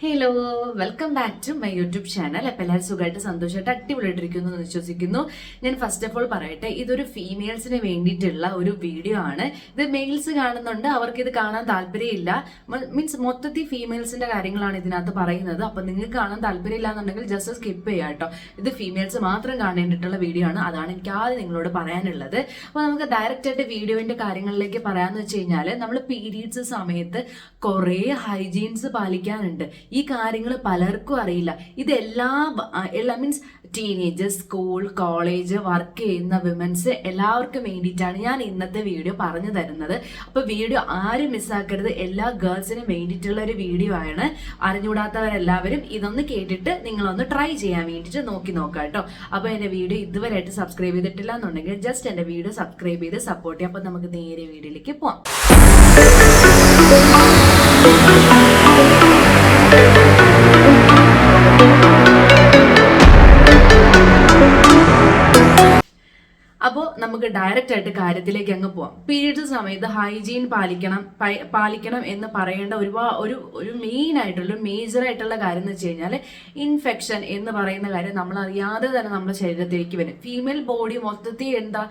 Hello welcome back to my YouTube channel അപ്പം എല്ലാവരും സുഖമായിട്ട് സന്തോഷമായിട്ട് അടിപൊളിയിട്ടിരിക്കുന്നു എന്ന് വിശ്വസിക്കുന്നു. ഞാൻ ഫസ്റ്റ് ഓഫ് ഓൾ പറയട്ടെ ഇതൊരു ഫീമെയിൽസിന് വേണ്ടിയിട്ടുള്ള ഒരു വീഡിയോ ആണ്. ഇത് മെയിൽസ് കാണുന്നുണ്ട് അവർക്ക് ഇത് കാണാൻ താല്പര്യമില്ല. മീൻസ് മൊത്തത്തിൽ ഫീമെയിൽസിന്റെ കാര്യങ്ങളാണ് ഇതിനകത്ത് പറയുന്നത്. അപ്പം നിങ്ങൾക്ക് കാണാൻ താല്പര്യമില്ല എന്നുണ്ടെങ്കിൽ ജസ്റ്റ് സ്കിപ്പ് ചെയ്യുക കേട്ടോ. ഇത് ഫീമെയിൽസ് മാത്രം കാണേണ്ടിട്ടുള്ള വീഡിയോ ആണ്. അതാണ് എനിക്ക് ആദ്യം നിങ്ങളോട് പറയാനുള്ളത്. അപ്പോൾ നമുക്ക് ഡയറക്റ്റ് ആയിട്ട് വീഡിയോന്റെ കാര്യങ്ങളിലേക്ക് പറയാമെന്ന് വെച്ച് കഴിഞ്ഞാൽ നമ്മൾ പീരീഡ്സ് സമയത്ത് കുറേ ഹൈജീൻസ് പാലിക്കാനുണ്ട്. ഈ കാര്യങ്ങൾ പലർക്കും അറിയില്ല. ഇതെല്ലാ എല്ലാ means teenagers school college work ചെയ്യുന്ന വിമൻസ് എല്ലാവർക്കും വേണ്ടിയിട്ടാണ് ഞാൻ ഇന്നത്തെ വീഡിയോ പറഞ്ഞു തരുന്നത്. അപ്പോൾ വീഡിയോ ആരും മിസ്സാക്കരുത് എല്ലാ ഗേൾസിനും വേണ്ടിയിട്ടുള്ള ഒരു വീഡിയോ ആണ്. അറിഞ്ഞുകൂടാത്തവരെല്ലാവരും ഇതൊന്ന് കേട്ടിട്ട് നിങ്ങളൊന്ന് ട്രൈ ചെയ്യാൻ വേണ്ടിയിട്ട് നോക്കി നോക്കാം കേട്ടോ. അപ്പോൾ എന്റെ വീഡിയോ ഇതുവരെയായിട്ട് സബ്സ്ക്രൈബ് ചെയ്തിട്ടില്ല എന്നുണ്ടെങ്കിൽ ജസ്റ്റ് എന്റെ വീഡിയോ സബ്സ്ക്രൈബ് ചെയ്ത് സപ്പോർട്ട് ചെയ്യാം അപ്പോൾ നമുക്ക് നേരെ വീഡിയോയിലേക്ക് പോവാം. നമുക്ക് ഡയറക്റ്റ് ആയിട്ട് കാര്യത്തിലേക്ക് അങ്ങ് പോവാം. പീരീഡ്സ് സമയത്ത് ഹൈജീൻ പാലിക്കണം പാലിക്കണം എന്ന് പറയേണ്ട ഒരുപാട് ഒരു ഒരു മെയിൻ ആയിട്ടുള്ള മേജർ ആയിട്ടുള്ള കാര്യം എന്ന് വെച്ച് കഴിഞ്ഞാൽ ഇൻഫെക്ഷൻ എന്ന് പറയുന്ന കാര്യം നമ്മൾ അറിയാതെ തന്നെ നമ്മുടെ ശരീരത്തിലേക്ക് വരും. ഫീമെയിൽ ബോഡി മൊത്തത്തിൽ എന്താ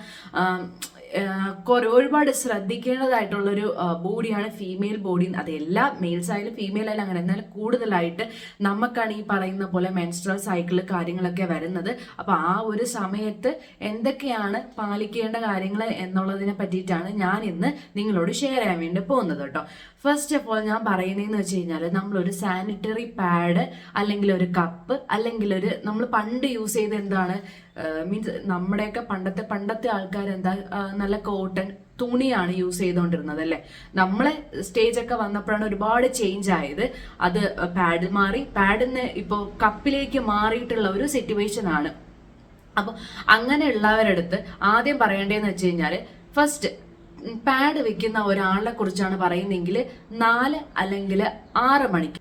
കുറെ ഒരുപാട് ശ്രദ്ധിക്കേണ്ടതായിട്ടുള്ളൊരു ബോഡിയാണ് ഫീമെയിൽ ബോഡി. അത് എല്ലാ മെയിൽസ് ആയാലും ഫീമെയിൽ ആയാലും അങ്ങനെ. എന്നാൽ കൂടുതലായിട്ട് നമുക്കാണ് ഈ പറയുന്ന പോലെ മെൻസ്ട്രൽ സൈക്കിൾ കാര്യങ്ങളൊക്കെ വരുന്നത്. അപ്പൊ ആ ഒരു സമയത്ത് എന്തൊക്കെയാണ് പാലിക്കേണ്ട കാര്യങ്ങൾ എന്നുള്ളതിനെ പറ്റിയിട്ടാണ് ഞാൻ ഇന്ന് നിങ്ങളോട് ഷെയർ ചെയ്യാൻ വേണ്ടി പോകുന്നത് കേട്ടോ. ഫസ്റ്റ് ഓഫ് ഓൾ ഞാൻ പറയുന്നതെന്ന് വെച്ച് കഴിഞ്ഞാൽ നമ്മളൊരു സാനിറ്ററി പാഡ് അല്ലെങ്കിൽ ഒരു കപ്പ് അല്ലെങ്കിൽ ഒരു നമ്മൾ പണ്ട് യൂസ് ചെയ്ത എന്താണ്? മീൻസ് നമ്മുടെയൊക്കെ പണ്ടത്തെ പണ്ടത്തെ ആൾക്കാർ എന്താ നല്ല കോട്ടൺ തുണിയാണ് യൂസ് ചെയ്തുകൊണ്ടിരുന്നത് അല്ലേ? നമ്മളെ സ്റ്റേജ് ഒക്കെ വന്നപ്പോഴാണ് ഒരുപാട് ചേഞ്ച് ആയത്. അത് പാഡ് മാറി. പാഡിന്ന് ഇപ്പോൾ കപ്പിലേക്ക് മാറിയിട്ടുള്ള ഒരു സിറ്റുവേഷൻ ആണ്. അപ്പോൾ അങ്ങനെയുള്ളവരടുത്ത് ആദ്യം പറയേണ്ടതെന്ന് വെച്ച് കഴിഞ്ഞാൽ ഫസ്റ്റ് പാഡ് വെക്കുന്ന ഒരാളെ കുറിച്ചാണ് പറയുന്നതെങ്കിൽ നാല് അല്ലെങ്കിൽ ആറ് മണിക്ക്.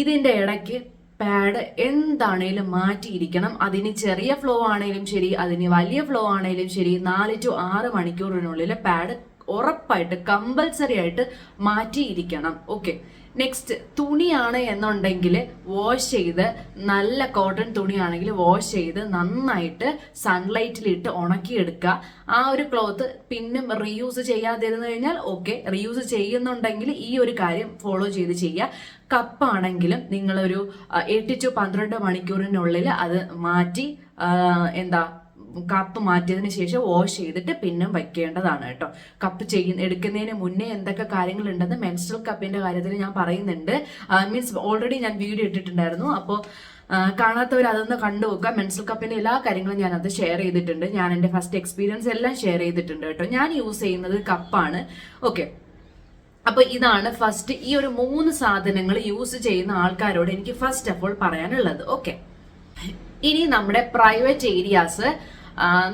ഇതിന്റെ ഇടയ്ക്ക് പാഡ് എന്താണേലും മാറ്റിയിരിക്കണം. അതിന് ചെറിയ ഫ്ലോ ആണേലും ശരി അതിന് വലിയ ഫ്ലോ ആണേലും ശരി നാല് ടു ആറ് മണിക്കൂറിനുള്ളിൽ പാഡ് ഉറപ്പായിട്ട് കമ്പൽസറി ആയിട്ട് മാറ്റിയിരിക്കണം. ഓക്കെ നെക്സ്റ്റ് തുണിയാണ് എന്നുണ്ടെങ്കിൽ വാഷ് ചെയ്ത് നല്ല കോട്ടൺ തുണിയാണെങ്കിൽ വാഷ് ചെയ്ത് നന്നായിട്ട് സൺലൈറ്റിലിട്ട് ഉണക്കിയെടുക്കുക. ആ ഒരു ക്ലോത്ത് പിന്നെ റീയൂസ് ചെയ്യാതിരുന്നു കഴിഞ്ഞാൽ ഓക്കെ റീയൂസ് ചെയ്യുന്നുണ്ടെങ്കിൽ ഈ ഒരു കാര്യം ഫോളോ ചെയ്ത് ചെയ്യുക. കപ്പാണെങ്കിലും നിങ്ങളൊരു എട്ട് ടു പന്ത്രണ്ട് മണിക്കൂറിനുള്ളിൽ അത് മാറ്റി എന്താ കപ്പ് മാറ്റിയതിന് ശേഷം വാഷ് ചെയ്തിട്ട് പിന്നെ വയ്ക്കേണ്ടതാണ് കേട്ടോ. കപ്പ് ചെയ്യുന്ന എടുക്കുന്നതിന് മുന്നേ എന്തൊക്കെ കാര്യങ്ങളുണ്ടെന്ന് മെൻസ്ട്രൽ കപ്പിന്റെ കാര്യത്തിൽ ഞാൻ പറയുന്നുണ്ട്. മീൻസ് ഓൾറെഡി ഞാൻ വീഡിയോ ഇട്ടിട്ടുണ്ടായിരുന്നു. അപ്പോൾ കാണാത്തവർ അതൊന്ന് കണ്ടു നോക്കുക. മെൻസ്ട്രൽ കപ്പിന്റെ എല്ലാ കാര്യങ്ങളും ഞാൻ അത് ഷെയർ ചെയ്തിട്ടുണ്ട്. ഞാൻ എന്റെ ഫസ്റ്റ് എക്സ്പീരിയൻസ് എല്ലാം ഷെയർ ചെയ്തിട്ടുണ്ട് കേട്ടോ. ഞാൻ യൂസ് ചെയ്യുന്നത് കപ്പാണ് ഓക്കെ അപ്പൊ ഇതാണ് ഫസ്റ്റ് ഈ ഒരു മൂന്ന് സാധനങ്ങൾ യൂസ് ചെയ്യുന്ന ആൾക്കാരോട് എനിക്ക് ഫസ്റ്റ് അപ്പോൾ പറയാനുള്ളത്. ഓക്കെ ഇനി നമ്മുടെ പ്രൈവറ്റ് ഏരിയാസ്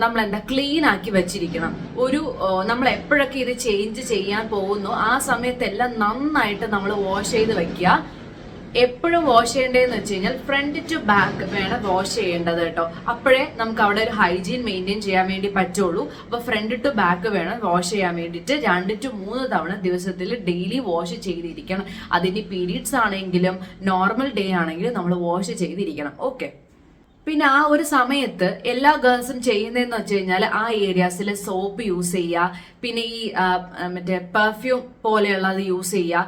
നമ്മൾ എന്താ ക്ലീൻ ആക്കി വെച്ചിരിക്കണം. ഒരു നമ്മൾ എപ്പോഴൊക്കെ ഇത് ചേഞ്ച് ചെയ്യാൻ പോകുന്നു ആ സമയത്തെല്ലാം നന്നായിട്ട് നമ്മൾ വാഷ് ചെയ്ത് വെക്കുക. എപ്പോഴും വാഷ് ചെയ്യേണ്ടതെന്ന് വെച്ച് കഴിഞ്ഞാൽ ഫ്രണ്ട് ടു ബാക്ക് വേണം വാഷ് ചെയ്യേണ്ടത് കേട്ടോ. അപ്പോഴേ നമുക്ക് അവിടെ ഒരു ഹൈജീൻ മെയിന്റെയിൻ ചെയ്യാൻ വേണ്ടി പറ്റുള്ളൂ. അപ്പോൾ ഫ്രണ്ട് ടു ബാക്ക് വേണം വാഷ് ചെയ്യാൻ വേണ്ടിയിട്ട്. രണ്ട് ടു മൂന്ന് തവണ ദിവസത്തിൽ ഡെയിലി വാഷ് ചെയ്തിരിക്കണം. അതിന് പീരീഡ്സ് ആണെങ്കിലും നോർമൽ ഡേ ആണെങ്കിലും നമ്മൾ വാഷ് ചെയ്തിരിക്കണം. ഓക്കെ പിന്നെ ആ ഒരു സമയത്ത് എല്ലാ ഗേൾസും ചെയ്യുന്നതെന്ന് വെച്ച് കഴിഞ്ഞാൽ ആ ഏരിയാസിൽ സോപ്പ് യൂസ് ചെയ്യുക. പിന്നെ ഈ മറ്റേ പെർഫ്യൂം പോലെയുള്ളത് യൂസ് ചെയ്യുക.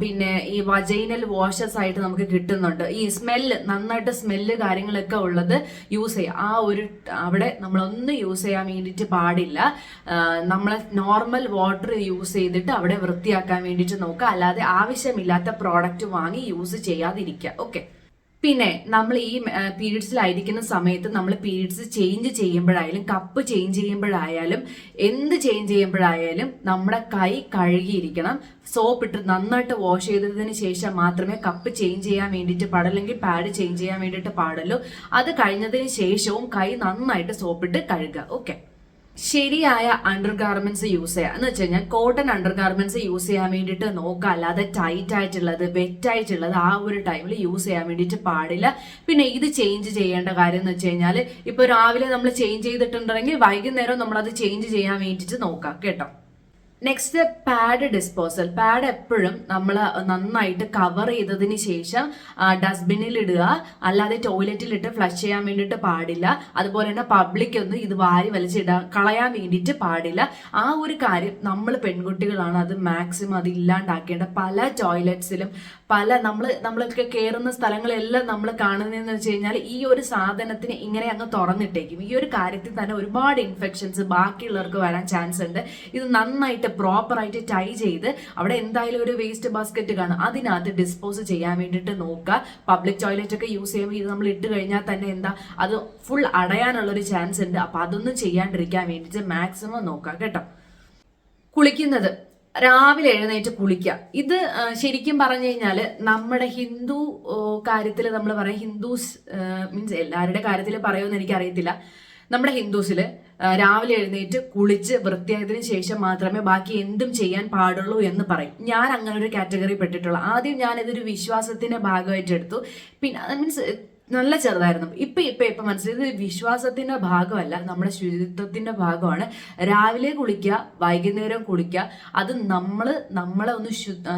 പിന്നെ ഈ വജൈനൽ വാഷസ് ആയിട്ട് നമുക്ക് കിട്ടുന്നുണ്ട്. ഈ സ്മെല്ല് നന്നായിട്ട് സ്മെല്ല് കാര്യങ്ങളൊക്കെ ഉള്ളത് യൂസ് ചെയ്യുക. ആ ഒരു അവിടെ നമ്മളൊന്നും യൂസ് ചെയ്യാൻ വേണ്ടിയിട്ട് പാടില്ല. നമ്മൾ നോർമൽ വാട്ടർ യൂസ് ചെയ്തിട്ട് അവിടെ വൃത്തിയാക്കാൻ വേണ്ടിയിട്ട് നോക്കുക. അല്ലാതെ ആവശ്യമില്ലാത്ത പ്രോഡക്റ്റ് വാങ്ങി യൂസ് ചെയ്യാതിരിക്കുക. ഓക്കെ പിന്നെ നമ്മൾ ഈ പീരീഡ്സിലായിരിക്കുന്ന സമയത്ത് നമ്മൾ പീരീഡ്സ് ചേഞ്ച് ചെയ്യുമ്പോഴായാലും കപ്പ് ചേഞ്ച് ചെയ്യുമ്പോഴായാലും എന്ത് ചേഞ്ച് ചെയ്യുമ്പോഴായാലും നമ്മുടെ കൈ കഴുകിയിരിക്കണം. സോപ്പ് ഇട്ട് നന്നായിട്ട് വാഷ് ചെയ്തതിന് ശേഷം മാത്രമേ കപ്പ് ചേഞ്ച് ചെയ്യാൻ വേണ്ടിയിട്ട് പാടല്ലെങ്കിൽ പാഡ് ചേഞ്ച് ചെയ്യാൻ വേണ്ടിയിട്ട് പാടുള്ളൂ. അത് കഴിഞ്ഞതിന് ശേഷവും കൈ നന്നായിട്ട് സോപ്പിട്ട് കഴുകുക. ഓക്കെ ശരിയായ അണ്ടർ ഗാർമെന്റ്സ് യൂസ് ചെയ്യുക എന്ന് വെച്ച് കഴിഞ്ഞാൽ കോട്ടൺ അണ്ടർ ഗാർമെന്റ്സ് യൂസ് ചെയ്യാൻ വേണ്ടിയിട്ട് നോക്കുക അല്ലാതെ ടൈറ്റ് ആയിട്ടുള്ളത് വെറ്റ് ആയിട്ടുള്ളത് ആ ഒരു ടൈമിൽ യൂസ് ചെയ്യാൻ വേണ്ടിയിട്ട് പാടില്ല. പിന്നെ ഇത് ചേഞ്ച് ചെയ്യേണ്ട കാര്യം എന്ന് വെച്ച് കഴിഞ്ഞാൽ ഇപ്പൊ രാവിലെ നമ്മൾ ചേഞ്ച് ചെയ്തിട്ടുണ്ടെങ്കിൽ വൈകുന്നേരം നമ്മൾ അത് ചേഞ്ച് ചെയ്യാൻ വേണ്ടിയിട്ട് നോക്കാം. കേട്ടോ? നെക്സ്റ്റ് പാഡ് ഡിസ്പോസൽ പാഡ് എപ്പോഴും നമ്മൾ നന്നായിട്ട് കവർ ചെയ്തതിന് ശേഷം ഡസ്റ്റ്ബിന്നിൽ ഇടുക. അല്ലാതെ ടോയ്ലറ്റിലിട്ട് ഫ്ലഷ് ചെയ്യാൻ വേണ്ടിയിട്ട് പാടില്ല. അതുപോലെ തന്നെ പബ്ലിക് ഒന്നും ഇത് വാരി വലിച്ചിടാൻ കളയാൻ വേണ്ടിയിട്ട് പാടില്ല. ആ ഒരു കാര്യം നമ്മൾ പെൺകുട്ടികളാണ് അത് മാക്സിമം അത് ഇല്ലാണ്ടാക്കേണ്ട. പല ടോയ്ലറ്റ്സിലും പല നമ്മൾ നമ്മളൊക്കെ കയറുന്ന സ്ഥലങ്ങളെല്ലാം നമ്മൾ കാണുന്നതെന്ന് വെച്ച് കഴിഞ്ഞാൽ ഈ ഒരു സാധനത്തിന് ഇങ്ങനെ അങ്ങ് തുറന്നിട്ടേക്കും. ഈ ഒരു കാര്യത്തിൽ തന്നെ ഒരുപാട് ഇൻഫെക്ഷൻസ് ബാക്കിയുള്ളവർക്ക് വരാൻ ചാൻസ് ഉണ്ട്. ഇത് നന്നായിട്ട് പ്രോപ്പറായിട്ട് ടൈ ചെയ്ത് അവിടെ എന്തായാലും ഒരു വേസ്റ്റ് ബാസ്ക്കറ്റ് കാണും. അതിനകത്ത് ഡിസ്പോസ് ചെയ്യാൻ വേണ്ടിയിട്ട് നോക്കുക. പബ്ലിക് ടോയ്ലറ്റ് ഒക്കെ യൂസ് ചെയ്യുമ്പോൾ ഇത് നമ്മൾ ഇട്ട് കഴിഞ്ഞാൽ തന്നെ എന്താ അത് ഫുൾ അടയാനുള്ളൊരു ചാൻസ് ഉണ്ട്. അപ്പോൾ അതൊന്നും ചെയ്യാണ്ടിരിക്കാൻ വേണ്ടിയിട്ട് മാക്സിമം നോക്കുക കേട്ടോ. കുളിക്കുന്നത്. രാവിലെ എഴുന്നേറ്റ് കുളിക്കുക ഇത് ശരിക്കും പറഞ്ഞു കഴിഞ്ഞാൽ നമ്മുടെ ഹിന്ദു കാര്യത്തിൽ നമ്മൾ പറയാം ഹിന്ദുസ് മീൻസ് എല്ലാവരുടെ കാര്യത്തിൽ പറയുമെന്ന് എനിക്കറിയത്തില്ല. നമ്മുടെ ഹിന്ദുസിൽ രാവിലെ എഴുന്നേറ്റ് കുളിച്ച് വൃത്തിയായതിനു ശേഷം മാത്രമേ ബാക്കി എന്തും ചെയ്യാൻ പാടുള്ളൂ എന്ന് പറയും. ഞാൻ അങ്ങനെ ഒരു കാറ്റഗറി പെട്ടിട്ടുള്ള ആദ്യം ഞാൻ ഇതൊരു വിശ്വാസത്തിന്റെ ഭാഗമായിട്ട് എടുത്തു പിന്നെ മീൻസ് നല്ല ചെറുതായിരുന്നു. ഇപ്പൊ ഇപ്പൊ ഇപ്പൊ മനസ്സിലായത് വിശ്വാസത്തിന്റെ ഭാഗമല്ല നമ്മുടെ ശുചിത്വത്തിന്റെ ഭാഗമാണ്. രാവിലെ കുളിക്കുക വൈകുന്നേരം കുളിക്കുക അത് നമ്മൾ നമ്മളെ ഒന്ന്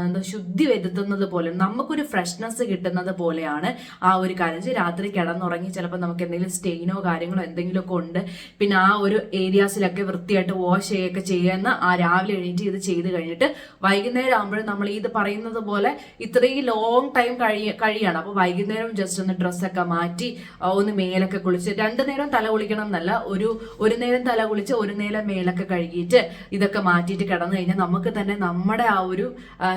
എന്താ ശുദ്ധി വരുത്തുന്നത് പോലെ നമുക്കൊരു ഫ്രഷ്നെസ് കിട്ടുന്നത് പോലെയാണ് ആ ഒരു കാര്യം. രാത്രി കിടന്നുറങ്ങി ചിലപ്പോൾ നമുക്ക് എന്തെങ്കിലും സ്റ്റെയിനോ കാര്യങ്ങളോ എന്തെങ്കിലുമൊക്കെ ഉണ്ട്. പിന്നെ ആ ഒരു ഏരിയാസിലൊക്കെ വൃത്തിയായിട്ട് വാഷ് ചെയ്യുകയൊക്കെ ചെയ്യുന്ന ആ രാവിലെ എഴുന്നേറ്റ് ഇത് ചെയ്ത് കഴിഞ്ഞിട്ട് വൈകുന്നേരം ആകുമ്പോഴും നമ്മൾ ഇത് പറയുന്നത് പോലെ ഇത്രയും ലോങ് ടൈം കഴിയ കഴിയാണ്. അപ്പോൾ വൈകുന്നേരം ജസ്റ്റ് ഒന്ന് ഡ്രസ്സൊക്കെ മാറ്റി ഒന്ന് മേലൊക്കെ കുളിച്ച് രണ്ടു നേരം തല കുളിക്കണം എന്നല്ല ഒരു ഒരു നേരം തല കുളിച്ച് ഒരു നേരം മേലൊക്കെ കഴുകിയിട്ട് ഇതൊക്കെ മാറ്റിയിട്ട് കിടന്നു കഴിഞ്ഞാൽ നമുക്ക് തന്നെ നമ്മുടെ ആ ഒരു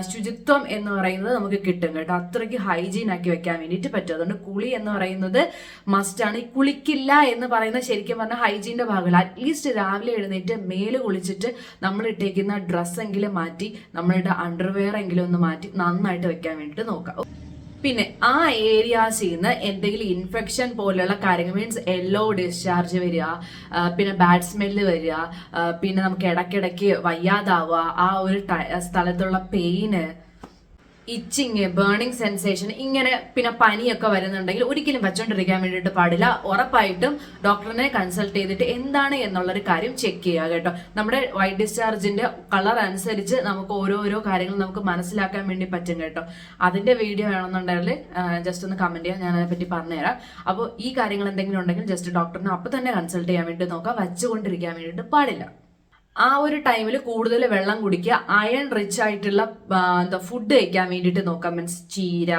ശുചിത്വം എന്ന് പറയുന്നത് നമുക്ക് കിട്ടും കേട്ടോ. അത്രയ്ക്ക് ഹൈജീൻ ആക്കി വെക്കാൻ വേണ്ടിയിട്ട് പറ്റും. അതുകൊണ്ട് കുളി എന്ന് പറയുന്നത് മസ്റ്റാണ് ഈ കുളിക്കില്ല എന്ന് പറയുന്നത് ശരിക്കും പറഞ്ഞാൽ ഹൈജീന്റെ ഭാഗമല്ല. അറ്റ്ലീസ്റ്റ് രാവിലെ എഴുന്നേറ്റ് മേൽ കുളിച്ചിട്ട് നമ്മൾ ഇട്ടേക്കുന്ന ഡ്രസ്സെങ്കിലും മാറ്റി നമ്മളുടെ അണ്ടർവെയർ എങ്കിലും ഒന്ന് മാറ്റി നന്നായിട്ട് വെക്കാൻ വേണ്ടിയിട്ട് നോക്കാം. പിന്നെ ആ ഏരിയാസിൽ നിന്ന് എന്തെങ്കിലും ഇൻഫെക്ഷൻ പോലെയുള്ള കാര്യങ്ങൾ മീൻസ് യെല്ലോ ഡിസ്ചാർജ് വരിക പിന്നെ ബാഡ് സ്മെല്ല് വരിക പിന്നെ നമുക്ക് ഇടയ്ക്കിടയ്ക്ക് വയ്യാതാവുക ആ ഒരു സ്ഥലത്തുള്ള പെയിന് ഇച്ചിങ് ബേണിംഗ് സെൻസേഷൻ ഇങ്ങനെ പിന്നെ പനിയൊക്കെ വരുന്നുണ്ടെങ്കിൽ ഒരിക്കലും വെച്ചോണ്ടിരിക്കാൻ വേണ്ടിയിട്ട് പാടില്ല. ഉറപ്പായിട്ടും ഡോക്ടറിനെ കൺസൾട്ട് ചെയ്തിട്ട് എന്താണ് എന്നുള്ളൊരു കാര്യം ചെക്ക് ചെയ്യുക കേട്ടോ. നമ്മുടെ വൈറ്റ് ഡിസ്ചാർജിന്റെ കളർ അനുസരിച്ച് നമുക്ക് ഓരോരോ കാര്യങ്ങൾ നമുക്ക് മനസ്സിലാക്കാൻ വേണ്ടി പറ്റും കേട്ടോ. അതിന്റെ വീഡിയോ വേണമെന്നുണ്ടെങ്കിൽ ജസ്റ്റ് ഒന്ന് കമന്റ് ചെയ്യാം. ഞാൻ അതിനെപ്പറ്റി പറഞ്ഞുതരാം. അപ്പോൾ ഈ കാര്യങ്ങൾ എന്തെങ്കിലും ഉണ്ടെങ്കിൽ ജസ്റ്റ് ഡോക്ടറിനെ അപ്പോൾ തന്നെ കൺസൾട്ട് ചെയ്യാൻ വേണ്ടി നോക്കാം. വച്ചുകൊണ്ടിരിക്കാൻ വേണ്ടിയിട്ട് പാടില്ല. ആ ഒരു ടൈമിൽ കൂടുതൽ വെള്ളം കുടിക്കുക. അയൺ റിച്ച് ആയിട്ടുള്ള എന്താ ഫുഡ് കഴിക്കാൻ വേണ്ടിയിട്ട് നോക്കാം മീൻസ് ചീര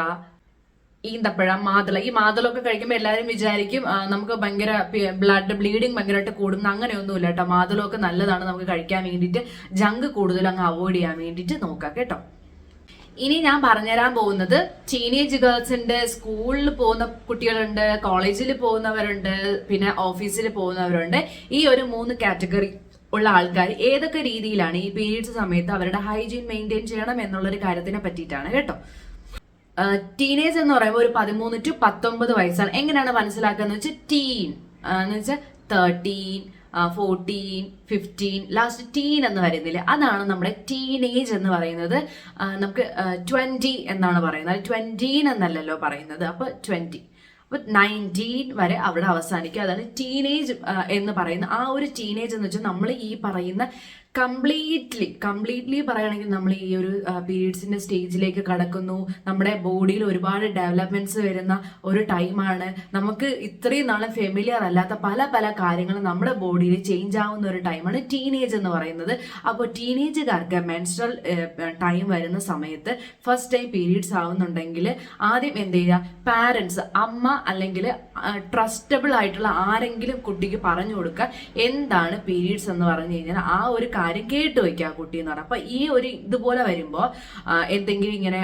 ഈന്തപ്പഴം മാതള. ഈ മാതളൊക്കെ കഴിക്കുമ്പോൾ എല്ലാവരും വിചാരിക്കും നമുക്ക് ഭയങ്കര ബ്ലഡ് ബ്ലീഡിങ് ഭയങ്കരമായിട്ട് കൂടും. അങ്ങനെയൊന്നുമില്ല കേട്ടോ. മാതളമൊക്കെ നല്ലതാണ് നമുക്ക് കഴിക്കാൻ വേണ്ടിയിട്ട്. ജങ്ക് കൂടുതൽ അങ്ങ് അവോയ്ഡ് ചെയ്യാൻ വേണ്ടിയിട്ട് നോക്കാം കേട്ടോ. ഇനി ഞാൻ പറഞ്ഞുതരാൻ പോകുന്നത് ടീനേജ് ഗേൾസ് ഉണ്ട് സ്കൂളിൽ പോകുന്ന കുട്ടികളുണ്ട് കോളേജിൽ പോകുന്നവരുണ്ട് പിന്നെ ഓഫീസിൽ പോകുന്നവരുണ്ട്. ഈ ഒരു മൂന്ന് കാറ്റഗറി ഉള്ള ആൾക്കാർ ഏതൊക്കെ രീതിയിലാണ് ഈ പീരീഡ്സ് സമയത്ത് അവരുടെ ഹൈജീൻ മെയിന്റെയിൻ ചെയ്യണം എന്നുള്ളൊരു കാര്യത്തിനെ പറ്റിയിട്ടാണ് കേട്ടോ. ടീനേജ് എന്ന് പറയുമ്പോൾ ഒരു പതിമൂന്ന് ടു പത്തൊമ്പത് വയസ്സാണ്. എങ്ങനെയാണ് മനസ്സിലാക്കുക വെച്ചാൽ ടീൻ എന്ന് വെച്ചാൽ thirteen fourteen fifteen last teen എന്ന് വരുന്നില്ല അതാണ് നമ്മുടെ ടീനേജ് എന്ന് പറയുന്നത്. നമുക്ക് ട്വന്റി എന്നാണ് പറയുന്നത്. ട്വന്റീൻ എന്നല്ലല്ലോ പറയുന്നത്. അപ്പോൾ ട്വന്റി അപ്പോൾ നയന്റീൻ വരെ അവിടെ അവസാനിക്കുക. അതാണ് ടീനേജ് എന്ന് പറയുന്ന ആ ഒരു ടീനേജ് എന്ന് വെച്ചാൽ നമ്മൾ ഈ പറയുന്ന കംപ്ലീറ്റ്ലി കംപ്ലീറ്റ്ലി പറയുകയാണെങ്കിൽ നമ്മൾ ഈ ഒരു പീരീഡ്സിന്റെ സ്റ്റേജിലേക്ക് കടക്കുന്നു. നമ്മുടെ ബോഡിയിൽ ഒരുപാട് ഡെവലപ്മെന്റ്സ് വരുന്ന ഒരു ടൈമാണ് നമുക്ക് ഇത്രയും നാളെ ഫെമിലിയർ അല്ലാത്ത പല പല കാര്യങ്ങളും നമ്മുടെ ബോഡിയിൽ ചേഞ്ച് ആവുന്ന ഒരു ടൈമാണ് ടീനേജ് എന്ന് പറയുന്നത്. അപ്പോൾ ടീനേജുകാർക്ക് മെൻസ്ട്രൽ ടൈം വരുന്ന സമയത്ത് ഫസ്റ്റ് ടൈം പീരീഡ്സ് ആവുന്നുണ്ടെങ്കിൽ ആദ്യം എന്ത് ചെയ്യുക? പാരൻസ് അമ്മ അല്ലെങ്കിൽ ട്രസ്റ്റബിൾ ആയിട്ടുള്ള ആരെങ്കിലും കുട്ടിക്ക് പറഞ്ഞു കൊടുക്കുക. എന്താണ് പീരീഡ്സ് എന്ന് പറഞ്ഞു കഴിഞ്ഞാൽ ആ ഒരു കാര്യം കേട്ട് വയ്ക്കുക ആ കുട്ടി എന്ന് പറഞ്ഞാൽ അപ്പൊ ഈ ഒരു ഇതുപോലെ വരുമ്പോൾ എന്തെങ്കിലും ഇങ്ങനെ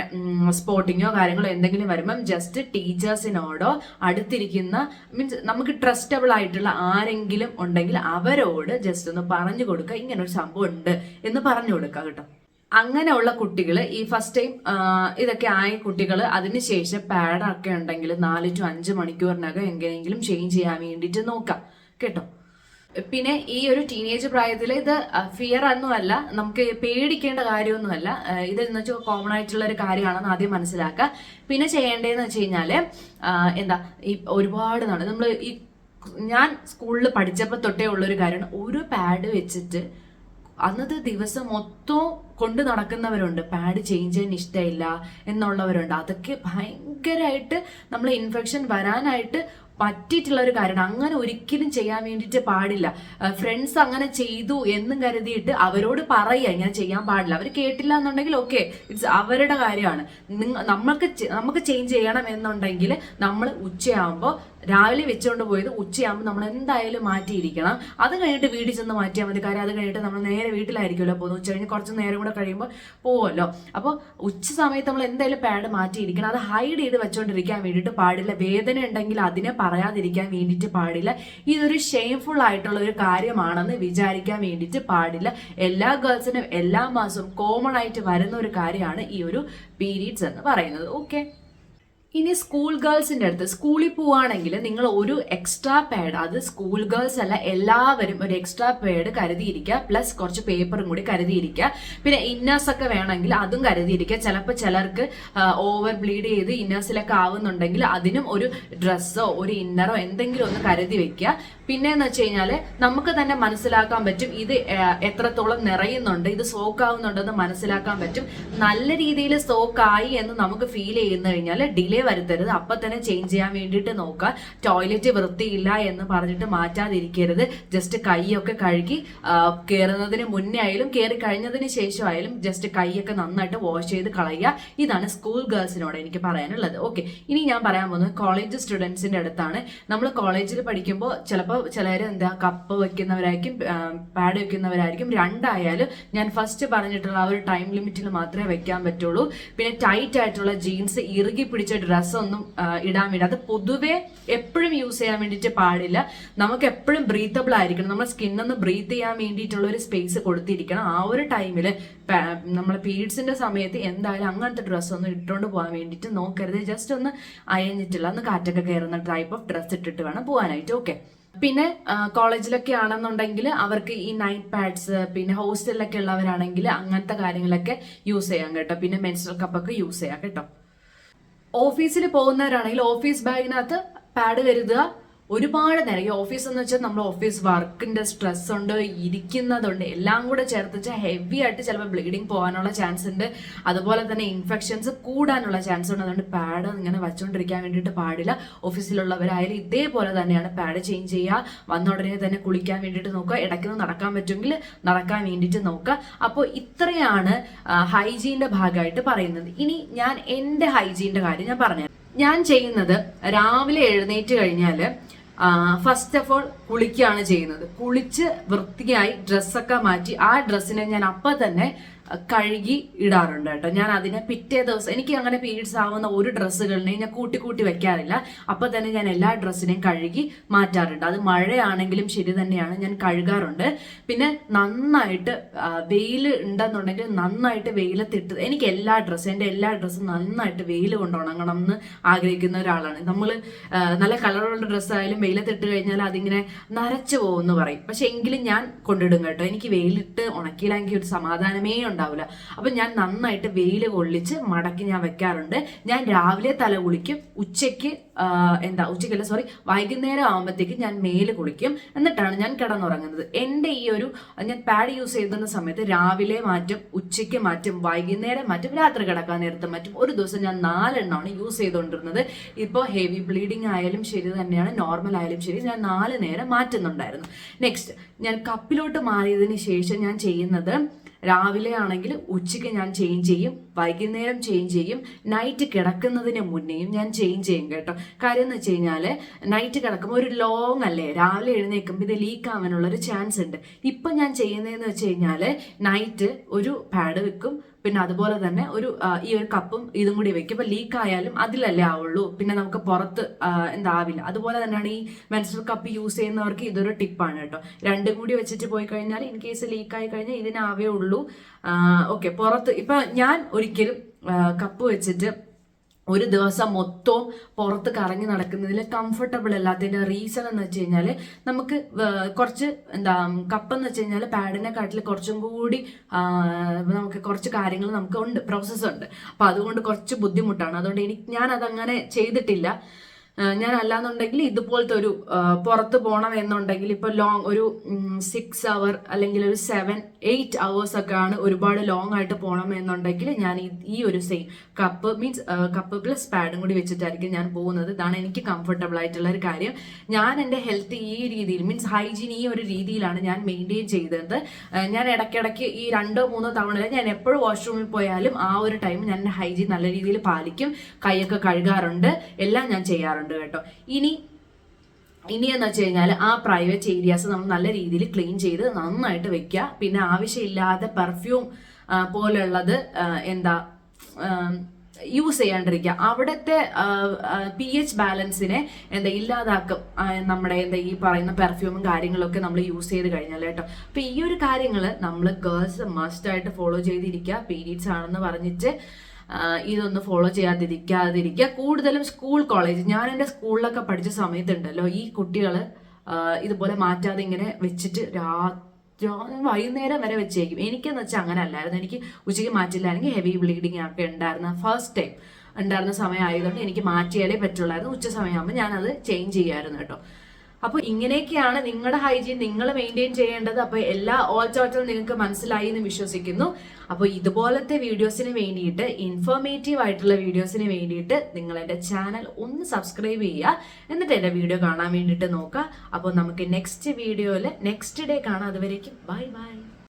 സ്പോർട്ടിങ്ങോ കാര്യങ്ങളോ എന്തെങ്കിലും വരുമ്പം ജസ്റ്റ് ടീച്ചേഴ്സിനോടോ അടുത്തിരിക്കുന്ന മീൻസ് നമുക്ക് ട്രസ്റ്റബിൾ ആയിട്ടുള്ള ആരെങ്കിലും ഉണ്ടെങ്കിൽ അവരോട് ജസ്റ്റ് ഒന്ന് പറഞ്ഞു കൊടുക്കുക ഇങ്ങനെ ഒരു സംഭവം ഉണ്ട് എന്ന് പറഞ്ഞു കൊടുക്കുക കേട്ടോ. അങ്ങനെയുള്ള കുട്ടികൾ ഈ ഫസ്റ്റ് ടൈം ഇതൊക്കെ ആയ കുട്ടികൾ അതിനുശേഷം പാഡൊക്കെ ഉണ്ടെങ്കിൽ നാല് ടു അഞ്ച് മണിക്കൂറിനകം എങ്ങനെയെങ്കിലും ചേഞ്ച് ചെയ്യാൻ വേണ്ടിയിട്ട് നോക്കാം കേട്ടോ. പിന്നെ ഈ ഒരു ടീനേജ് പ്രായത്തിൽ ഇത് ഫിയർ ഒന്നുമല്ല. നമുക്ക് പേടിക്കേണ്ട കാര്യമൊന്നുമല്ല. ഇത് എന്ന് വെച്ചാൽ കോമൺ ആയിട്ടുള്ള ഒരു കാര്യമാണെന്ന് ആദ്യം മനസ്സിലാക്കുക. പിന്നെ ചെയ്യേണ്ടതെന്ന് വെച്ച് കഴിഞ്ഞാൽ എന്താ ഈ ഒരുപാട് നാൾ നമ്മൾ ഈ ഞാൻ സ്കൂളിൽ പഠിച്ചപ്പോൾ തൊട്ടേ ഉള്ളൊരു കാര്യമാണ്. ഒരു പാഡ് വെച്ചിട്ട് അന്നത്തെ ദിവസം മൊത്തം കൊണ്ട് നടക്കുന്നവരുണ്ട്. പാഡ് ചേഞ്ച് ചെയ്യാൻ ഇഷ്ടമില്ല എന്നുള്ളവരുണ്ട്. അതൊക്കെ ഭയങ്കരമായിട്ട് നമ്മൾ ഇൻഫെക്ഷൻ വരാനായിട്ട് പറ്റിയിട്ടുള്ള ഒരു കാര്യമാണ്. അങ്ങനെ ഒരിക്കലും ചെയ്യാൻ വേണ്ടിയിട്ട് പാടില്ല. ഫ്രണ്ട്സ് അങ്ങനെ ചെയ്തു എന്നും കരുതിയിട്ട് അവരോട് പറയുക ഇങ്ങനെ ചെയ്യാൻ പാടില്ല. അവർ കേട്ടില്ല എന്നുണ്ടെങ്കിൽ ഓക്കെ ഇറ്റ്സ് അവരുടെ കാര്യമാണ്. നമ്മൾക്ക് നമുക്ക് ചേഞ്ച് ചെയ്യണം എന്നുണ്ടെങ്കിൽ നമ്മൾ ഉച്ചയാകുമ്പോൾ രാവിലെ വെച്ചുകൊണ്ട് പോയത് ഉച്ചയാകുമ്പോൾ നമ്മൾ എന്തായാലും മാറ്റിയിരിക്കണം. അത് കഴിഞ്ഞിട്ട് വീട്ടിൽ ചെന്ന് മാറ്റിയാൽ മതി. കാര്യം അത് കഴിഞ്ഞിട്ട് നമ്മൾ നേരെ വീട്ടിലായിരിക്കുമല്ലോ പോകുന്നത്. ഉച്ച കഴിഞ്ഞ് കുറച്ച് നേരം കൂടെ കഴിയുമ്പോൾ പോകുമല്ലോ അപ്പോൾ ഉച്ച സമയത്ത് നമ്മൾ എന്തായാലും പാഡ് മാറ്റിയിരിക്കണം. അത് ഹൈഡ് ചെയ്ത് വെച്ചുകൊണ്ടിരിക്കാൻ വേണ്ടിയിട്ട് പാടില്ല. വേദന ഉണ്ടെങ്കിൽ അതിനെ പറയാതിരിക്കാൻ വേണ്ടിയിട്ട് പാടില്ല. ഇതൊരു ഷെയിംഫുൾ ആയിട്ടുള്ള ഒരു കാര്യമാണെന്ന് വിചാരിക്കാൻ വേണ്ടിയിട്ട് പാടില്ല. എല്ലാ ഗേൾസിനും എല്ലാ മാസവും കോമൺ ആയിട്ട് വരുന്ന ഒരു കാര്യമാണ് ഈ ഒരു പീരീഡ്സ് എന്ന് പറയുന്നത്. ഓക്കെ ഇനി സ്കൂൾ ഗേൾസിന്റെ അടുത്ത് സ്കൂളിൽ പോവാണെങ്കിൽ നിങ്ങൾ ഒരു എക്സ്ട്രാ പാഡ് അത് സ്കൂൾ ഗേൾസ് അല്ല എല്ലാവരും ഒരു എക്സ്ട്രാ പാഡ് കരുതിയിരിക്കുക പ്ലസ് കുറച്ച് പേപ്പറും കൂടി കരുതിയിരിക്കുക. പിന്നെ ഇന്നേഴ്സ് ഒക്കെ വേണമെങ്കിൽ അതും കരുതിയിരിക്കുക. ചിലപ്പോൾ ചിലർക്ക് ഓവർ ബ്ലീഡ് ചെയ്ത് ഇന്നേഴ്സിലൊക്കെ ആവുന്നുണ്ടെങ്കിൽ അതിനും ഒരു ഡ്രസ്സോ ഒരു ഇന്നറോ എന്തെങ്കിലും ഒന്ന് കരുതി വെക്കുക. പിന്നെ എന്ന് വെച്ച് കഴിഞ്ഞാൽ നമുക്ക് തന്നെ മനസ്സിലാക്കാൻ പറ്റും ഇത് എത്രത്തോളം നിറയുന്നുണ്ട് ഇത് സോക്ക് ആവുന്നുണ്ടെന്ന് മനസ്സിലാക്കാൻ പറ്റും. നല്ല രീതിയിൽ സോക്ക് ആയി എന്ന് നമുക്ക് ഫീൽ ചെയ്യുന്ന കഴിഞ്ഞാൽ ഡിലേ വരുത്തരുത്. അപ്പൊ തന്നെ ചേഞ്ച് ചെയ്യാൻ വേണ്ടിയിട്ട് നോക്കുക. ടോയ്ലറ്റ് വൃത്തിയില്ല എന്ന് പറഞ്ഞിട്ട് മാറ്റാതിരിക്കരുത്. ജസ്റ്റ് കൈയൊക്കെ കഴുകി കയറുന്നതിന് മുന്നേ ആയാലും കയറി കഴിഞ്ഞതിന് ശേഷമായാലും ജസ്റ്റ് കൈയൊക്കെ നന്നായിട്ട് വാഷ് ചെയ്ത് കളയുക. ഇതാണ് സ്കൂൾ ഗേൾസിനോട് എനിക്ക് പറയാനുള്ളത്. ഓക്കെ ഇനി ഞാൻ പറയാൻ പോകുന്നത് കോളേജ് സ്റ്റുഡൻസിന്റെ അടുത്താണ്. നമ്മൾ കോളേജിൽ പഠിക്കുമ്പോൾ ചിലപ്പോൾ ചിലർ എന്താ കപ്പ് വെക്കുന്നവരായിരിക്കും പാഡ് വെക്കുന്നവരായിരിക്കും. രണ്ടായാലും ഞാൻ ഫസ്റ്റ് പറഞ്ഞിട്ടുള്ള ആ ഒരു ടൈം ലിമിറ്റിൽ മാത്രമേ വെക്കാൻ പറ്റുള്ളൂ. പിന്നെ ടൈറ്റ് ആയിട്ടുള്ള ജീൻസ് ഇറുകി പിടിച്ച ഡ്രസ്സ് ഒന്നും ഇടാൻ വേണ്ടി. അത് പൊതുവേ എപ്പോഴും യൂസ് ചെയ്യാൻ വേണ്ടിയിട്ട് പാടില്ല. നമുക്ക് എപ്പോഴും ബ്രീത്തബിൾ ആയിരിക്കണം. നമ്മുടെ സ്കിന്നൊന്ന് ബ്രീത്ത് ചെയ്യാൻ വേണ്ടിയിട്ടുള്ള ഒരു സ്പേസ് കൊടുത്തിരിക്കണം. ആ ഒരു ടൈമിൽ നമ്മളെ പീരീഡ്സിന്റെ സമയത്ത് എന്തായാലും അങ്ങനത്തെ ഡ്രസ്സ് ഒന്നും ഇട്ടുകൊണ്ട് പോകാൻ വേണ്ടിയിട്ട് നോക്കരുത്. ജസ്റ്റ് ഒന്ന് അയഞ്ഞിട്ടില്ല ഒന്ന് കാറ്റൊക്കെ കയറുന്ന ടൈപ്പ് ഓഫ് ഡ്രസ്സ് ഇട്ടിട്ട് വേണം പോകാനായിട്ട്. ഓക്കെ പിന്നെ കോളേജിലൊക്കെ ആണെന്നുണ്ടെങ്കിൽ അവർക്ക് ഈ നൈറ്റ് പാഡ്സ് പിന്നെ ഹോസ്റ്റലിലൊക്കെ ഉള്ളവരാണെങ്കിൽ അങ്ങനത്തെ കാര്യങ്ങളൊക്കെ യൂസ് ചെയ്യാം കേട്ടോ. പിന്നെ മെൻസ്ട്രൽ കപ്പൊക്കെ യൂസ് ചെയ്യാം കേട്ടോ. ഓഫീസിൽ പോകുന്നവരാണെങ്കിൽ ഓഫീസ് ബാഗിനകത്ത് പാഡ് കരുതുക. ഒരുപാട് നേരം. ഈ ഓഫീസ് എന്ന് വെച്ചാൽ നമ്മൾ ഓഫീസ് വർക്കിന്റെ സ്ട്രെസ് ഉണ്ട് ഇരിക്കുന്നതുണ്ട്. എല്ലാം കൂടെ ചേർത്ത് വെച്ചാൽ ഹെവി ആയിട്ട് ചിലപ്പോൾ ബ്ലീഡിങ് പോകാനുള്ള ചാൻസ് ഉണ്ട്. അതുപോലെ തന്നെ ഇൻഫെക്ഷൻസ് കൂടാനുള്ള ചാൻസ് ഉണ്ട്. അതുകൊണ്ട് പാഡ് ഇങ്ങനെ വെച്ചുകൊണ്ടിരിക്കാൻ വേണ്ടിയിട്ട് പാടില്ല. ഓഫീസിലുള്ളവരായാലും ഇതേപോലെ തന്നെയാണ് പാഡ് ചേഞ്ച് ചെയ്യുക. വന്ന ഉടനെ തന്നെ കുളിക്കാൻ വേണ്ടിയിട്ട് നോക്കുക. ഇടയ്ക്ക് നടക്കാൻ പറ്റുമെങ്കിൽ നടക്കാൻ വേണ്ടിയിട്ട് നോക്കുക. അപ്പോൾ ഇത്രയാണ് ഹൈജീന്റെ ഭാഗമായിട്ട് പറയുന്നത്. ഇനി ഞാൻ എന്റെ ഹൈജീന്റെ കാര്യം ഞാൻ പറഞ്ഞു ഞാൻ ചെയ്യുന്നത് രാവിലെ എഴുന്നേറ്റ് കഴിഞ്ഞാൽ ഫസ്റ്റ് ഓഫ് ഓൾ കുളിക്കുകയാണ് ചെയ്യുന്നത്. കുളിച്ച് വൃത്തിയായി ഡ്രസ്സൊക്കെ മാറ്റി. ആ ഡ്രസ്സിനെ ഞാൻ അപ്പം തന്നെ കഴുകി ഇടാറുണ്ട് കേട്ടോ. ഞാൻ അതിനെ പിറ്റേ ദിവസം എനിക്ക് അങ്ങനെ പീരീഡ്സ് ആവുന്ന ഒരു ഡ്രസ്സുകളിനെയും ഞാൻ കൂട്ടി കൂട്ടി വെക്കാറില്ല. അപ്പൊ തന്നെ ഞാൻ എല്ലാ ഡ്രസ്സിനെയും കഴുകി മാറ്റാറുണ്ട്. അത് മഴയാണെങ്കിലും ശരി തന്നെയാണ് ഞാൻ കഴുകാറുണ്ട്. പിന്നെ നന്നായിട്ട് വെയിൽ ഉണ്ടെന്നുണ്ടെങ്കിൽ നന്നായിട്ട് വെയിലത്തിട്ട് എനിക്ക് എല്ലാ ഡ്രസ്സും എന്റെ എല്ലാ ഡ്രസ്സും നന്നായിട്ട് വെയിൽ കൊണ്ട് ഉണങ്ങണം എന്ന് ആഗ്രഹിക്കുന്ന ഒരാളാണ്. നമ്മൾ നല്ല കളറുള്ള ഡ്രസ്സായാലും വെയിലത്തിട്ട് കഴിഞ്ഞാൽ അതിങ്ങനെ നരച്ചു പോകുമെന്ന് പറയും. പക്ഷെ എങ്കിലും ഞാൻ കൊണ്ടിടും കേട്ടോ. എനിക്ക് വെയിലിട്ട് ഉണക്കിയില്ലെങ്കിൽ ഒരു സമാധാനമേ ഉണ്ടാവില്ല. അപ്പം ഞാൻ നന്നായിട്ട് വെയിൽ കൊള്ളിച്ച് മടക്കി ഞാൻ വെക്കാറുണ്ട്. ഞാൻ രാവിലെ തല കുളിക്കും ഉച്ചയ്ക്ക് എന്താ ഉച്ചയ്ക്കല്ല സോറി വൈകുന്നേരം ആകുമ്പോഴത്തേക്ക് ഞാൻ മേൽ കുളിക്കും. എന്നിട്ടാണ് ഞാൻ കിടന്നുറങ്ങുന്നത്. എന്റെ ഈ ഒരു ഞാൻ പാഡ് യൂസ് ചെയ്യുന്ന സമയത്ത് രാവിലെ മാറ്റും ഉച്ചയ്ക്ക് മാറ്റും വൈകുന്നേരം മാറ്റും രാത്രി കിടക്കാൻ നേരത്ത് മാറ്റും. ഒരു ദിവസം ഞാൻ നാലെണ്ണമാണ് യൂസ് ചെയ്തുകൊണ്ടിരുന്നത് ഇപ്പോൾ ഹെവി ബ്ലീഡിങ് ആയാലും ശരി തന്നെയാണ് നോർമൽ ആയാലും ശരി ഞാൻ നാല് നേരം മാറ്റുന്നുണ്ടായിരുന്നു. നെക്സ്റ്റ് ഞാൻ കപ്പിലോട്ട് മാറിയതിന് ശേഷം ഞാൻ ചെയ്യുന്നത് രാവിലെ ആണെങ്കിൽ ഉച്ചയ്ക്ക് ഞാൻ ചേഞ്ച് ചെയ്യും വൈകുന്നേരം ചേഞ്ച് ചെയ്യും നൈറ്റ് കിടക്കുന്നതിന് മുന്നേയും ഞാൻ ചേഞ്ച് ചെയ്യും കേട്ടോ. കാര്യം എന്ന് വെച്ച് കഴിഞ്ഞാൽ നൈറ്റ് കിടക്കുമ്പോൾ ഒരു ലോങ് അല്ലേ? രാവിലെ എഴുന്നേൽക്കുമ്പോൾ ഇത് ലീക്ക് ആവാനുള്ള ഒരു ചാൻസ് ഉണ്ട്. ഇപ്പം ഞാൻ ചെയ്യുന്നതെന്ന് വെച്ച് കഴിഞ്ഞാൽ നൈറ്റ് ഒരു പാഡ് വെക്കും പിന്നെ അതുപോലെ തന്നെ ഒരു ഈ ഒരു കപ്പും ഇതും കൂടി വെക്കും. ഇപ്പൊ ലീക്ക് ആയാലും അതിലല്ലേ ആവുള്ളൂ. പിന്നെ നമുക്ക് പുറത്ത് എന്താവില്ല അതുപോലെ തന്നെയാണ് ഈ മെൻസ്ട്രൽ കപ്പ് യൂസ് ചെയ്യുന്നവർക്ക് ഇതൊരു ടിപ്പാണ് കേട്ടോ. രണ്ടും കൂടി വെച്ചിട്ട് പോയി കഴിഞ്ഞാൽ ഇൻ കേസ് ലീക്ക് ആയി കഴിഞ്ഞാൽ ഇതിനാവേ ഉള്ളൂ. ഓക്കെ പുറത്ത് ഇപ്പൊ ഞാൻ ഒരിക്കലും കപ്പ് വെച്ചിട്ട് ഒരു ദിവസം മൊത്തവും പുറത്ത് കറങ്ങി നടക്കുന്നതിൽ കംഫർട്ടബിൾ അല്ല അല്ലാത്തതിന്റെ റീസൺ എന്ന് വെച്ച് കഴിഞ്ഞാൽ നമുക്ക് കുറച്ച് എന്താ കപ്പെന്ന് വെച്ച് കഴിഞ്ഞാൽ പാഡിനെക്കാട്ടിൽ കുറച്ചും കൂടി നമുക്ക് കുറച്ച് കാര്യങ്ങൾ നമുക്ക് ഉണ്ട് പ്രോസസ്സ് ഉണ്ട്. അപ്പം അതുകൊണ്ട് കുറച്ച് ബുദ്ധിമുട്ടാണ്. അതുകൊണ്ട് എനിക്ക് ഞാൻ അതങ്ങനെ ചെയ്തിട്ടില്ല. ഞാൻ അല്ലാന്നുണ്ടെങ്കിൽ ഇതുപോലത്തെ ഒരു പുറത്ത് പോകണം എന്നുണ്ടെങ്കിൽ ഇപ്പോൾ ലോങ് ഒരു സിക്സ് അവർ അല്ലെങ്കിൽ ഒരു സെവൻ എയ്റ്റ് അവേഴ്സ് ഒക്കെ ആണ് ഒരുപാട് ലോങ് ആയിട്ട് പോകണം എന്നുണ്ടെങ്കിൽ ഞാൻ ഈ- ഒരു same cup means cup plus പാഡും കൂടി വെച്ചിട്ടായിരിക്കും ഞാൻ പോകുന്നത്. ഇതാണ് എനിക്ക് കംഫർട്ടബിൾ ആയിട്ടുള്ള ഒരു കാര്യം. ഞാൻ എന്റെ ഹെൽത്ത് ഈ രീതിയിൽ മീൻസ് ഹൈജീൻ ഈ ഒരു രീതിയിലാണ് ഞാൻ മെയിന്റെയിൻ ചെയ്തത്. ഞാൻ ഇടയ്ക്കിടയ്ക്ക് ഈ രണ്ടോ മൂന്നോ തവണ ഞാൻ എപ്പോഴും വാഷ്റൂമിൽ പോയാലും ആ ഒരു ടൈം ഞാൻ ഹൈജീൻ നല്ല രീതിയിൽ പാലിക്കും. കൈയൊക്കെ കഴുകാറുണ്ട്. എല്ലാം ഞാൻ ചെയ്യാറുണ്ട്. കേട്ടോ. ഇനി എന്ന് വെച്ച് കഴിഞ്ഞാൽ ആ പ്രൈവറ്റ് ഏരിയാസ് നമ്മൾ നല്ല രീതിയിൽ ക്ലീൻ ചെയ്ത് നന്നായിട്ട് വെക്കുക. പിന്നെ ആവശ്യമില്ലാതെ പെർഫ്യൂം പോലുള്ളത് എന്താ യൂസ് ചെയ്യാണ്ടിരിക്കുക. അവിടുത്തെ പി എച്ച് ബാലൻസിനെ എന്താ ഇല്ലാതാക്കും. നമ്മുടെ എന്താ ഈ പറയുന്ന പെർഫ്യൂമും കാര്യങ്ങളൊക്കെ നമ്മൾ യൂസ് ചെയ്ത് കഴിഞ്ഞാൽ കേട്ടോ. അപ്പോൾ ഈ ഒരു കാര്യങ്ങൾ നമ്മൾ ഗേൾസ് മസ്റ്റായിട്ട് ഫോളോ ചെയ്തിരിക്കുക. പീരീഡ്സ് ആണെന്ന് പറഞ്ഞിട്ട് ഇതൊന്ന് ഫോളോ ചെയ്യാതിരിക്കാതിരിക്കുക. കൂടുതലും സ്കൂൾ കോളേജ് ഞാൻ എന്റെ സ്കൂളിലൊക്കെ പഠിച്ച സമയത്തുണ്ടല്ലോ ഈ കുട്ടികൾ ഇതുപോലെ മാറ്റാതെ ഇങ്ങനെ വെച്ചിട്ട് വൈകുന്നേരം വരെ വെച്ചേക്കും. എനിക്കെന്ന് വെച്ചാൽ അങ്ങനെ അല്ലായിരുന്നു എനിക്ക് ഉച്ചയ്ക്ക് മാറ്റില്ലായിരുന്നെങ്കിൽ ഹെവി ബ്ലീഡിങ് ഒക്കെ ഉണ്ടായിരുന്ന ഫസ്റ്റ് ടൈം ഉണ്ടായിരുന്ന സമയം ആയതുകൊണ്ട് എനിക്ക് മാറ്റിയാലേ പറ്റുള്ളായിരുന്നു. ഉച്ച സമയമാകുമ്പോൾ ഞാനത് ചേഞ്ച് ചെയ്യായിരുന്നു കേട്ടോ. അപ്പോൾ ഇങ്ങനെയൊക്കെയാണ് നിങ്ങളുടെ ഹൈജീൻ നിങ്ങൾ മെയിന്റെയിൻ ചെയ്യേണ്ടത്. അപ്പോൾ എല്ലാ ഓൾ ടോട്ടൽ നിങ്ങൾക്ക് മനസ്സിലായി എന്ന് വിശ്വസിക്കുന്നു. അപ്പോൾ ഇതുപോലത്തെ വീഡിയോസിന് വേണ്ടിയിട്ട് ഇൻഫോർമേറ്റീവ് ആയിട്ടുള്ള വീഡിയോസിന് വേണ്ടിയിട്ട് നിങ്ങൾ എന്റെ ചാനൽ ഒന്ന് സബ്സ്ക്രൈബ് ചെയ്യുക. എന്നിട്ട് എന്റെ വീഡിയോ കാണാൻ വേണ്ടിയിട്ട് നോക്കുക. അപ്പോൾ നമുക്ക് നെക്സ്റ്റ് വീഡിയോയിൽ നെക്സ്റ്റ് ഡേ കാണാം. അതുവരേക്കും ബൈ ബൈ